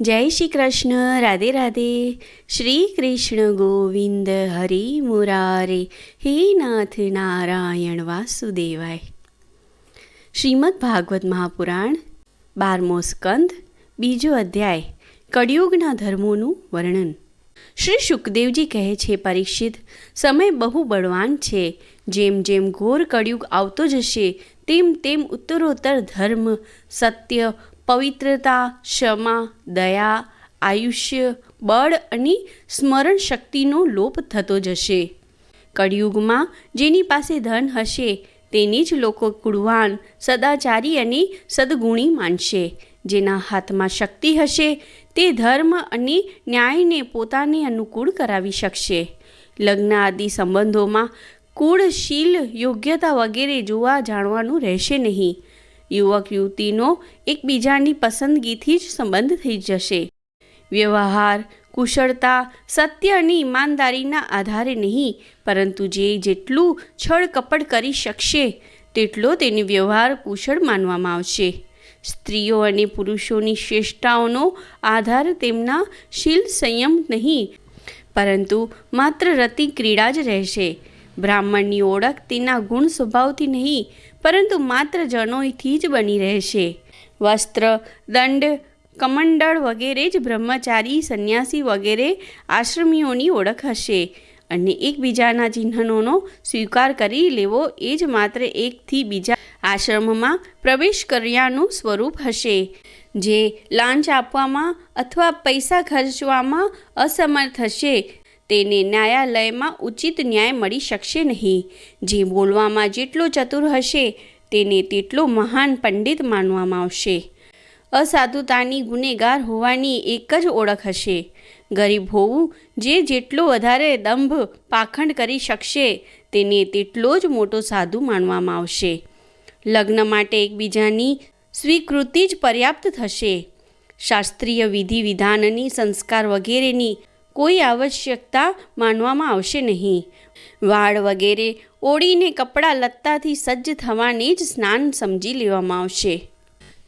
જય શ્રી કૃષ્ણ, રાધે રાધે. શ્રી કૃષ્ણ ગોવિંદ હરિ મુરારે. હે નાથ નારાયણ વાસુદેવાય. શ્રીમદ ભાગવત મહાપુરાણ, બારમો સ્કંદ, બીજો અધ્યાય, કળિયુગના ધર્મોનું વર્ણન. શ્રી સુખદેવજી કહે છે, પરીક્ષિત, સમય બહુ બળવાન છે. જેમ જેમ ઘોર કળિયુગ આવતો જશે તેમ તેમ ઉત્તરોત્તર ધર્મ, સત્ય, પવિત્રતા, ક્ષમા, દયા, આયુષ્ય, બળ અને સ્મરણ શક્તિનો લોપ થતો જશે. કળિયુગમાં જેની પાસે ધન હશે, તેને જ લોકો કુળવાન, સદાચારી અને સદગુણી માનશે. જેના હાથમાં શક્તિ હશે, તે ધર્મ અને ન્યાયને પોતાને અનુકૂળ કરાવી શકશે. લગ્ન આદિ સંબંધોમાં કુળ શીલ યોગ્યતા વગેરે જોવા જાણવાનું રહેશે નહીં. યુવક યુવતીનો એકબીજાની પસંદગીથી જ સંબંધ થઈ જશે. વ્યવહાર, કુશળતા, સત્ય અને ઈમાનદારીના આધારે નહીં, પરંતુ જે જેટલું છળ કપટ કરી શકશે, તેટલો તેને વ્યવહાર કુશળ માનવામાં આવશે. સ્ત્રીઓ અને પુરુષોની શ્રેષ્ઠતાઓનો આધાર તેમના શીલ સંયમ નહીં, પરંતુ માત્ર રતિ ક્રીડા જ રહેશે. બ્રાહ્મણની ઓળખ તેના ગુણ સ્વભાવથી નહીં, પરંતુ માત્ર જનોઈથી જ બની રહેશે. વસ્ત્ર, દંડ, કમંડળ વગેરે જ બ્રહ્મચારી, સંન્યાસી વગેરે આશ્રમીઓની ઓળખ હશે અને એકબીજાના ચિહ્નોનો સ્વીકાર કરી લેવો એ જ માત્ર એકથી બીજા આશ્રમમાં પ્રવેશ કર્યાનું સ્વરૂપ હશે. જે લાંચ આપવામાં અથવા પૈસા ખર્ચવામાં અસમર્થ હશે તેને ન્યાયાલયમાં ઉચિત ન્યાય મળી શકશે નહીં. જે બોલવામાં જેટલો ચતુર હશે, તેને તેટલો મહાન પંડિત માનવામાં આવશે. અસાધુતાની ગુનેગાર હોવાની એક જ ઓળખ હશે. ગરીબ હોવું જે જેટલો વધારે દંભ પાખંડ કરી શકશે, તેને તેટલો જ મોટો સાધુ માનવામાં આવશે. લગ્ન માટે એકબીજાની સ્વીકૃતિ જ પર્યાપ્ત થશે. શાસ્ત્રીય વિધિ વિધાનની સંસ્કાર વગેરેની કોઈ આવશ્યકતા માનવામાં આવશે નહીં. વાળ વગેરે ઓળીને કપડાં લત્તાથી સજ્જ થવાને જ સ્નાન સમજી લેવામાં આવશે.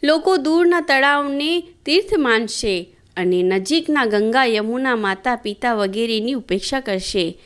લોકો દૂરના તળાવને તીર્થ માનશે અને નજીકના ગંગા યમુના માતા પિતા વગેરેની ઉપેક્ષા કરશે.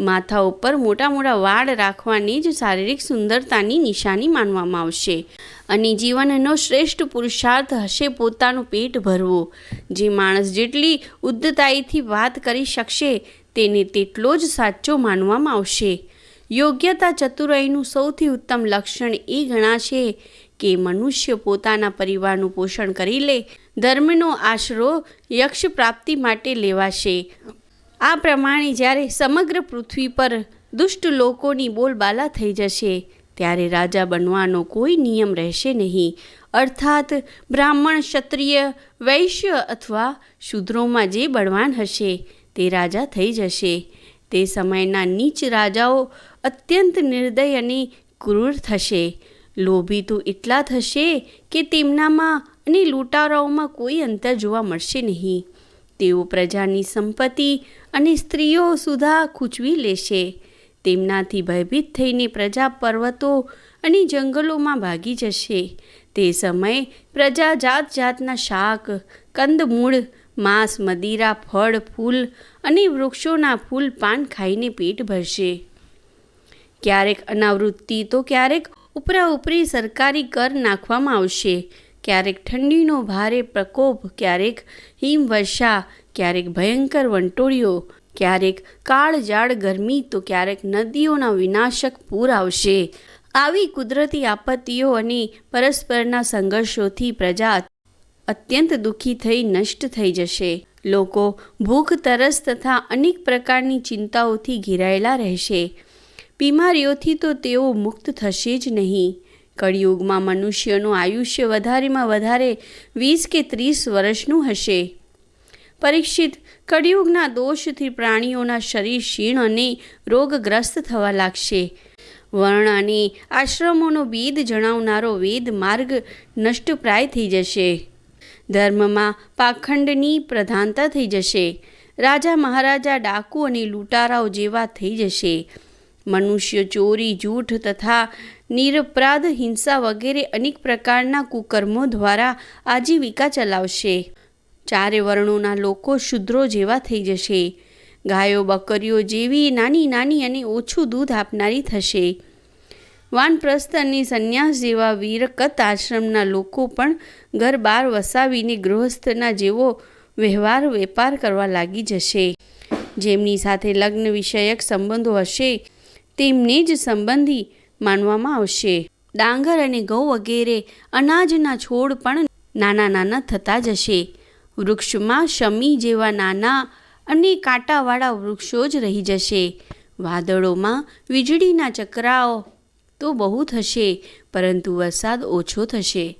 માથા ઉપર મોટા મોટા વાળ રાખવાની જ શારીરિક સુંદરતાની નિશાની માનવામાં આવશે. અને જીવનનો શ્રેષ્ઠ પુરુષાર્થ હશે પોતાનું પેટ ભરવું. જે માણસ જેટલી ઉદ્ધતાઈથી વાત કરી શકશે, તેને તેટલો જ સાચો માનવામાં આવશે. યોગ્યતા ચતુરાઈનું સૌથી ઉત્તમ લક્ષણ એ ગણાશે કે મનુષ્ય પોતાના પરિવારનું પોષણ કરી લે, ધર્મનો આશરો યક્ષ પ્રાપ્તિ માટે લેવાશે. આ પ્રમાણે જ્યારે સમગ્ર પૃથ્વી પર દુષ્ટ લોકોની બોલબાલા થઈ જશે, ત્યારે રાજા બનવાનો કોઈ નિયમ રહેશે નહીં. અર્થાત બ્રાહ્મણ, ક્ષત્રિય, વૈશ્ય અથવા શૂદ્રોમાં જે બળવાન હશે, તે રાજા થઈ જશે. તે સમયના નીચ રાજાઓ અત્યંત નિર્દય અને ક્રૂર થશે. લોભી તો એટલા થશે કે તેમનામાં અને લૂંટારાઓમાં કોઈ અંતર જોવા મળશે નહીં. તેઓ પ્રજાની સંપત્તિ અને સ્ત્રીઓ સુધા ખૂંચવી લેશે. તેમનાથી ભયભીત થઈને પ્રજા પર્વતો અને જંગલોમાં ભાગી જશે. તે સમયે પ્રજા જાત જાતના શાક, કંદમૂળ, માંસ, મદિરા, ફળ, ફૂલ અને વૃક્ષોના ફૂલ પાન ખાઈને પેટ ભરશે. ક્યારેક અનાવૃત્તિ તો ક્યારેક ઉપરા ઉપરી સરકારી કર નાખવામાં આવશે. ક્યારેક ઠંડીનો ભારે પ્રકોપ, ક્યારેક હિમવર્ષા ક્યારેક ભયંકર વંટોળીઓ, ક્યારેક કાળજાળ ગરમી તો ક્યારેક નદીઓના વિનાશક પૂર આવશે. આવી કુદરતી આપત્તિઓ અને પરસ્પરના સંઘર્ષોથી પ્રજા અત્યંત દુઃખી થઈ નષ્ટ થઈ જશે. લોકો ભૂખ તરસ તથા અનેક પ્રકારની ચિંતાઓથી ઘેરાયેલા રહેશે. બીમારીઓથી તો તેઓ મુક્ત થશે જ નહીં. કળિયુગમાં મનુષ્યનું આયુષ્ય વધારેમાં વધારે વીસ કે ત્રીસ વર્ષનું હશે. પરીક્ષિત કળિયુગના દોષથી પ્રાણીઓના શરીર ક્ષીણ અને રોગગ્રસ્ત થવા લાગશે. વર્ણ અને આશ્રમોનો વેદ જણાવનારો વેદ માર્ગ નષ્ટપ્રાય થઈ જશે. ધર્મમાં પાખંડની પ્રધાનતા થઈ જશે. રાજા મહારાજા ડાકુ અને લૂંટારાઓ જેવા થઈ જશે. મનુષ્ય ચોરી, જૂઠ તથા નિરપરાધ હિંસા વગેરે અનેક પ્રકારના કુકર્મો દ્વારા આજીવિકા ચલાવશે. ચારે વર્ણોના લોકો શુદ્રો જેવા થઈ જશે. ગાયો, બકરીઓ જેવી નાની નાની અને ઓછું દૂધ આપનારી થશે. વાનપ્રસ્થ અને સંન્યાસ જેવા વીરકત આશ્રમના લોકો પણ ઘર બહાર વસાવીને ગૃહસ્થના જેવો વ્યવહાર વેપાર કરવા લાગી જશે. જેમની સાથે લગ્ન વિષયક સંબંધો હશે, તેમને જ સંબંધી માનવામાં આવશે. ડાંગર અને ઘઉં વગેરે અનાજના છોડ પણ નાના નાના થતા જશે. વૃક્ષમાં શમી જેવા નાના અને કાંટાવાળા વૃક્ષો જ રહી જશે. વાદળોમાં વીજળીના ચકરાઓ તો બહુ થશે, પરંતુ વરસાદ ઓછો થશે.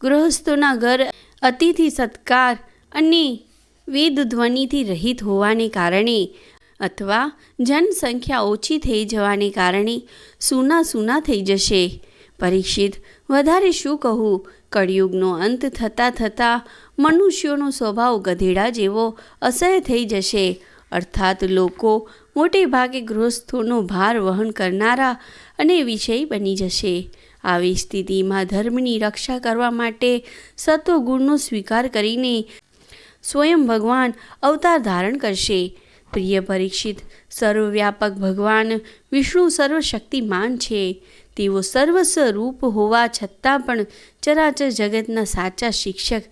ગૃહસ્થોના ઘર અતિથિ સત્કાર અને વેદ ધ્વનિથી રહિત હોવાને કારણે અથવા જનસંખ્યા ઓછી થઈ જવાને કારણે સૂના સૂના થઈ જશે. પરીક્ષિત, વધારે શું કહું? કળિયુગનો અંત થતાં થતાં મનુષ્યોનો સ્વભાવ ગધેડા જેવો અસહ્ય થઈ જશે. અર્થાત લોકો મોટે ભાગે ગૃહસ્થોનો ભાર વહન કરનારા અને વિષય બની જશે. આવી સ્થિતિમાં ધર્મની રક્ષા કરવા માટે સત્વગુણનો સ્વીકાર કરીને સ્વયં ભગવાન અવતાર ધારણ કરશે. પ્રિય પરીક્ષિત, સર્વવ્યાપક ભગવાન વિષ્ણુ સર્વશક્તિમાન છે. તેઓ સર્વસ્વ રૂપ હોવા છતાં પણ ચરાચર જગતના સાચા શિક્ષક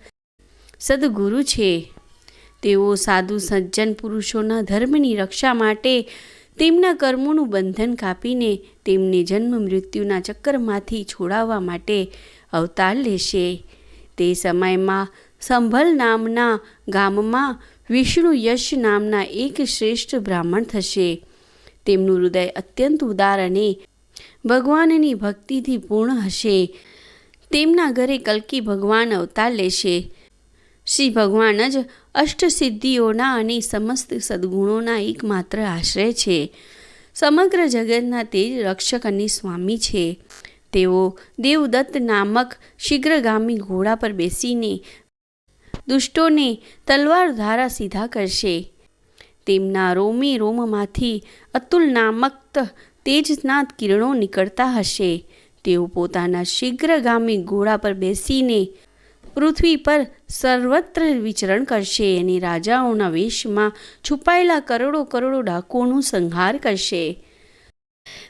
સદગુરુ છે. તેઓ સાધુ સજ્જન પુરુષોના ધર્મની રક્ષા માટે તેમના કર્મોનું બંધન કાપીને તેમને જન્મ મૃત્યુના ચક્કરમાંથી છોડાવવા માટે અવતાર લેશે. તે સમયમાં સંભલ નામના ગામમાં વિષ્ણુ યશ નામના એક શ્રેષ્ઠ બ્રાહ્મણ થશે. તેમનું હૃદય અત્યંત ઉદાર અને ભગવાનની ભક્તિથી પૂર્ણ હશે. તેમના ઘરે કલ્કી ભગવાન અવતાર લેશે. શ્રી ભગવાન જ અષ્ટસિદ્ધિઓના અને સમસ્ત સદગુણોના એકમાત્ર આશ્રય છે. સમગ્ર જગતના તેજ રક્ષક અને સ્વામી છે. તેઓ દેવદત્ત નામક શીઘ્રગામી ઘોડા પર બેસીને દુષ્ટોને તલવાર ધારા સીધા કરશે. તેમના રોમે રોમમાંથી અતુલ નામક તેજના કિરણો નીકળતા હશે. તેઓ પોતાના શીઘ્રગામી ઘોડા પર બેસીને પૃથ્વી પર સર્વત્ર વિચરણ કરશે અને રાજાઓના વેશમાં છુપાયેલા કરોડો કરોડો ડાકુઓનો સંહાર કરશે.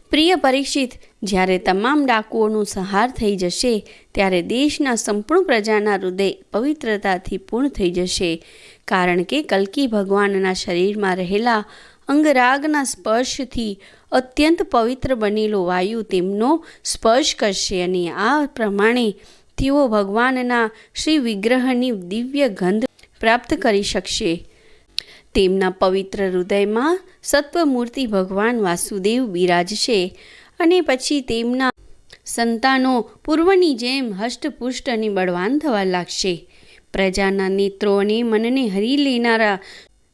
પ્રિય પરીક્ષિત, જ્યારે તમામ ડાકુઓનો સંહાર થઈ જશે, ત્યારે દેશના સંપૂર્ણ પ્રજાના હૃદય પવિત્રતાથી પૂર્ણ થઈ જશે. કારણ કે કલ્કી ભગવાનના શરીરમાં રહેલા અંગરાગના સ્પર્શથી અત્યંત પવિત્ર બનેલો વાયુ તેમનો સ્પર્શ કરશે અને આ પ્રમાણે તેઓ ભગવાનના શ્રી વિગ્રહની દિવ્ય ગંધ પ્રાપ્ત કરી શકશે. તેમના પવિત્ર હૃદયમાં સત્વમૂર્તિ ભગવાન વાસુદેવ બિરાજશે અને પછી તેમના સંતાનો પૂર્વની જેમ હષ્ટપુષ્ટ અને બળવાન થવા લાગશે. પ્રજાના નેત્રો અને મનને હરી લેનારા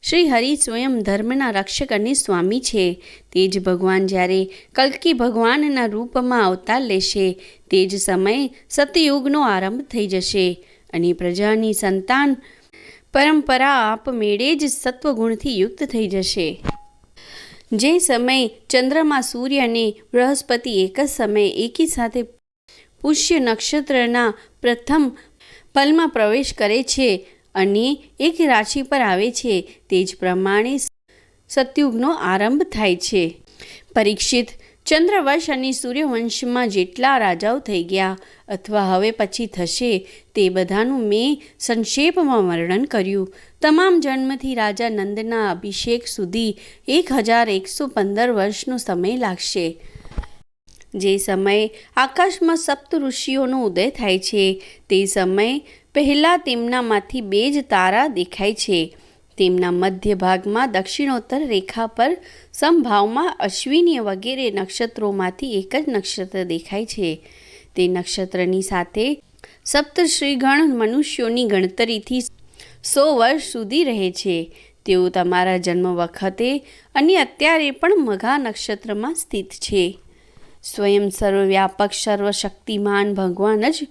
શ્રી હરિ સ્વયં ધર્મના રક્ષક અને સ્વામી છે. તે જ ભગવાન જ્યારે કલ્કી ભગવાનના રૂપમાં અવતાર લેશે તે જ સમયે સતયુગનો આરંભ થઈ જશે અને પ્રજાની સંતાન પરંપરા આપમેળે જ સત્વગુણથી યુક્ત થઈ જશે. જે સમયે ચંદ્રમાં સૂર્ય અને બૃહસ્પતિ એક જ સમયે એકી સાથે પુષ્ય નક્ષત્રના પ્રથમ પલમાં પ્રવેશ કરે છે અને એક રાશિ પર આવે છે, તે જ પ્રમાણે સતયુગનો આરંભ થાય છે. પરીક્ષિત ચંદ્રવંશ અને સૂર્યવંશમાં જેટલા રાજાઓ થઈ ગયા અથવા હવે પછી થશે, તે બધાનું મેં સંક્ષેપમાં વર્ણન કર્યું. તમામ જન્મથી રાજા નંદના અભિષેક સુધી એક હજાર એકસો પંદર વર્ષનો સમય લાગશે. જે સમયે આકાશમાં સપ્ત ઋષિઓનો ઉદય થાય છે, તે સમયે પહેલાં તેમનામાંથી બે જ તારા દેખાય છે. તેમના મધ્ય ભાગમાં દક્ષિણોત્તર રેખા પર સમભાવમાં અશ્વિની વગેરે નક્ષત્રોમાંથી એક જ નક્ષત્ર દેખાય છે. તે નક્ષત્રની સાથે સપ્તશ્રીગણ મનુષ્યોની ગણતરીથી સો વર્ષ સુધી રહે છે. તેઓ તમારા જન્મ વખતે અને અત્યારે પણ મઘા નક્ષત્રમાં સ્થિત છે. સ્વયં સર્વવ્યાપક સર્વશક્તિમાન ભગવાન જ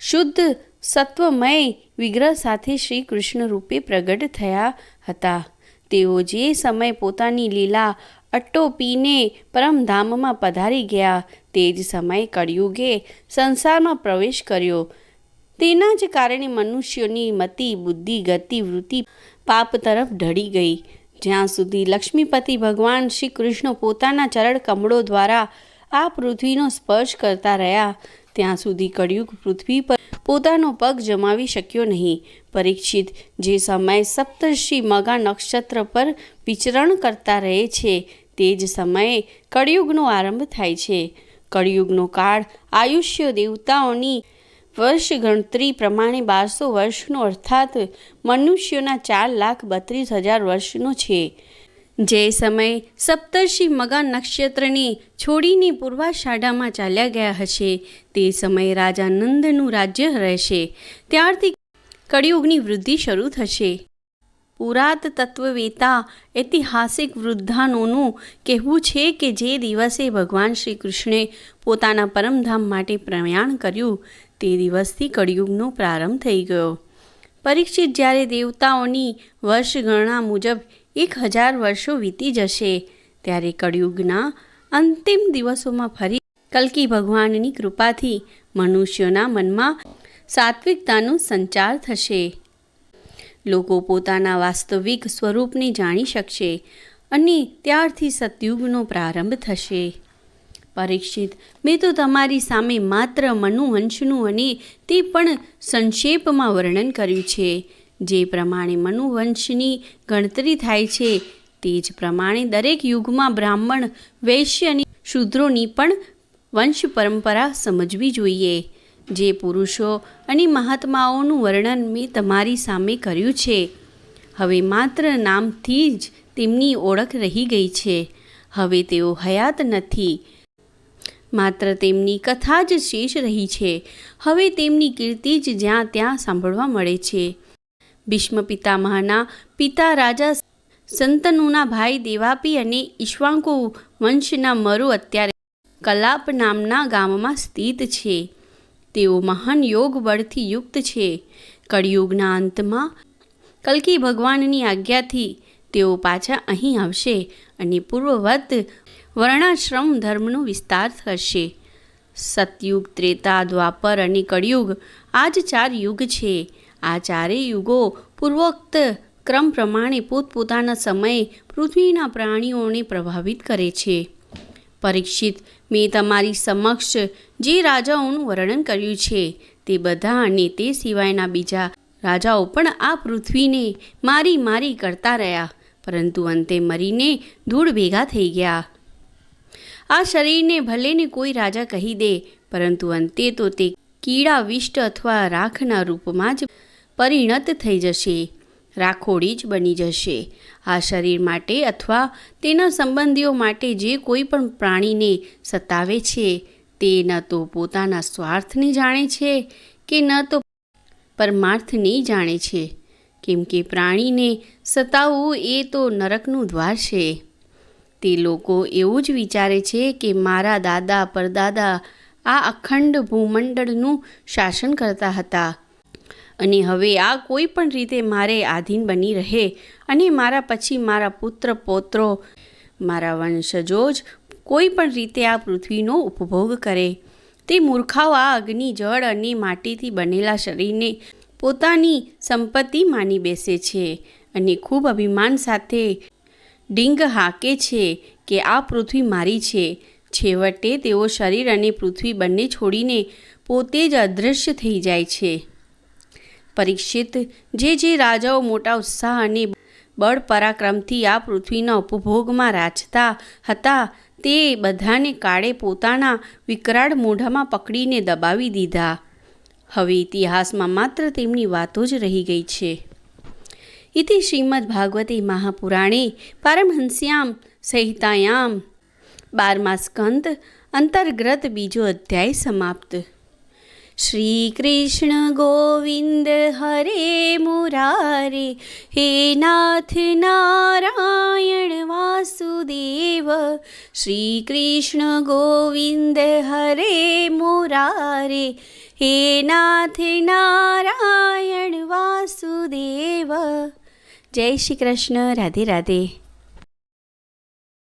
શુદ્ધ સત્વમય વિગ્રહ સાથે શ્રી કૃષ્ણ રૂપે પ્રગટ થયા હતા. તેઓ જે સમય પોતાની લીલા અટોપીને પરમધામમાં પધારી ગયા, તે જ સમયે કળિયુગે સંસારમાં પ્રવેશ કર્યો. તેના જ કારણે મનુષ્યોની મતિ, બુદ્ધિ, ગતિ, વૃત્તિ પાપ તરફ ઢળી ગઈ. જ્યાં સુધી લક્ષ્મીપતિ ભગવાન શ્રી કૃષ્ણ પોતાના ચરણ કમળો દ્વારા આ પૃથ્વીનો સ્પર્શ કરતા રહ્યા, ત્યાં સુધી કળિયુગ પૃથ્વી પર પોતાનો પગ જમાવી શક્યો નહીં. પરીક્ષિત જે સમયે સપ્તર્ષિ મગા નક્ષત્ર પર વિચરણ કરતા રહે છે, તે જ સમયે કળિયુગનો આરંભ થાય છે. કળિયુગનો કાળ આયુષ્ય દેવતાઓની વર્ષ ગણતરી પ્રમાણે બારસો વર્ષનો, અર્થાત મનુષ્યોના ચાર લાખ બત્રીસ હજાર વર્ષનો છે. જે સમયે સપ્તર્ષિ મગા નક્ષત્રની છોડીને પૂર્વાષાઢામાં ચાલ્યા ગયા હશે. તે સમયે રાજા નંદનું રાજ્ય રહેશે. ત્યારથી કળિયુગની વૃદ્ધિ શરૂ થશે. પુરાત તત્વવેતા ઐતિહાસિક વૃદ્ધાનોનું કહેવું છે કે જે દિવસે ભગવાન શ્રી કૃષ્ણે પોતાના પરમધામ માટે પ્રયાણ કર્યું, તે દિવસથી કળિયુગનો પ્રારંભ થઈ ગયો. પરીક્ષિત જ્યારે દેવતાઓની વર્ષ ગણના મુજબ એક હજાર વર્ષો વીતી જશે. ત્યારે કળિયુગના અંતિમ દિવસોમાં ફરી કલ્કી ભગવાનની કૃપાથી મનુષ્યોના મનમાં સાત્વિકતાનો સંચાર થશે. લોકો પોતાના વાસ્તવિક સ્વરૂપને જાણી શકશે અને ત્યારથી સતયુગનો પ્રારંભ થશે. પરીક્ષિત, મેં તો તમારી સામે માત્ર મનુવંશનું અને તે પણ સંક્ષેપમાં વર્ણન કર્યું છે. જે પ્રમાણે મનુવંશની ગણતરી થાય છે, તે જ પ્રમાણે દરેક યુગમાં બ્રાહ્મણ વૈશ્ય અને શૂદ્રોની પણ વંશ પરંપરા સમજવી જોઈએ. જે પુરુષો અને મહાત્માઓનું વર્ણન મેં તમારી સામે કર્યું છે. હવે માત્ર નામથી જ તેમની ઓળખ રહી ગઈ છે. હવે તેઓ હયાત નથી. માત્ર તેમની કથા જ શેષ રહી છે. હવે તેમની કીર્તિ જ જ્યાં ત્યાં સાંભળવા મળે છે. ભીષ્મ પિતામહના પિતા રાજા સંતનુના ભાઈ દેવાપી અને ઈશ્વાંકુ વંશના મરુ અત્યારે કલાપ નામના ગામમાં સ્થિત છે. તેઓ મહાન યોગ બળથી યુક્ત છે. કળિયુગના અંતમાં કલ્કી ભગવાનની આજ્ઞાથી તેઓ પાછા અહીં આવશે અને પૂર્વવત વર્ણાશ્રમ ધર્મનો વિસ્તાર થશે. સતયુગ, ત્રેતા, દ્વાપર અને કળિયુગ આ જ ચાર યુગ છે. આ ચારેય યુગો પૂર્વોક્ત ક્રમ પ્રમાણે પોતપોતાના સમયે પૃથ્વીના પ્રાણીઓને પ્રભાવિત કરે છે. પરીક્ષિત મેં તમારી સમક્ષ જે રાજાઓનું વર્ણન કર્યું છે તે બધા અને તે સિવાયના બીજા રાજાઓ પણ આ પૃથ્વીને મારી મારી કરતા રહ્યા, પરંતુ અંતે મરીને ધૂળ ભેગા થઈ ગયા. આ શરીરને ભલેને કોઈ રાજા કહી દે, પરંતુ અંતે તો તે કીડા વિષ્ટ અથવા રાખના રૂપમાં જ પરિણત થઈ જશે. રાખોડી જ બની જશે. આ શરીર માટે અથવા તેના સંબંધીઓ માટે જે કોઈ પણ પ્રાણીને સતાવે છે, તે ન તો પોતાના સ્વાર્થને જાણે છે કે ન તો પરમાર્થને જાણે છે. કેમ કે પ્રાણીને સતાવવું એ તો નરકનું દ્વાર છે. તે લોકો એવું જ વિચારે છે કે મારા દાદા, પરદાદા આ અખંડ ભૂમંડળનું શાસન કરતા હતા. અને હવે આ કોઈ પણ રીતે મારે આધીન બની રહે અને મારા પછી મારા પુત્ર, પૌત્રો, મારા વંશજો જ કોઈ પણ રીતે આ પૃથ્વીનો ઉપભોગ કરે. તે મૂર્ખાઓ આ અગ્નિ, જળ અને માટીથી બનેલા શરીરને પોતાની સંપત્તિ માની બેસે છે અને ખૂબ અભિમાન સાથે ડીંગ હાકે છે કે આ પૃથ્વી મારી છે. છેવટે તેઓ શરીર અને પૃથ્વી બંને છોડીને પોતે જ અદૃશ્ય થઈ જાય છે. પરીક્ષિત. જે જે રાજાઓ મોટા ઉત્સાહ અને બળ પરાક્રમથી આ પૃથ્વીના ઉપભોગમાં રાજતા હતા, તે બધાને કાળે પોતાના વિકરાળ મોઢામાં પકડીને દબાવી દીધા. હવે ઇતિહાસમાં માત્ર તેમની વાતો જ રહી ગઈ છે. ઇતિ શ્રીમદ ભાગવતે મહાપુરાણે પારમહંસ્યામ સહિતાયામ બારમા સ્કંદ અંતર્ગત બીજો અધ્યાય સમાપ્ત. શ્રી કૃષ્ણ ગોવિંદ હરે મુરારે, હે નાથ નારાયણ વાસુદેવ શ્રી કૃષ્ણ ગોવિંદ હરે મુરારે, હે નાથ નારાયણ વાસુદેવ. જય શ્રી કૃષ્ણ, રાધે રાધે.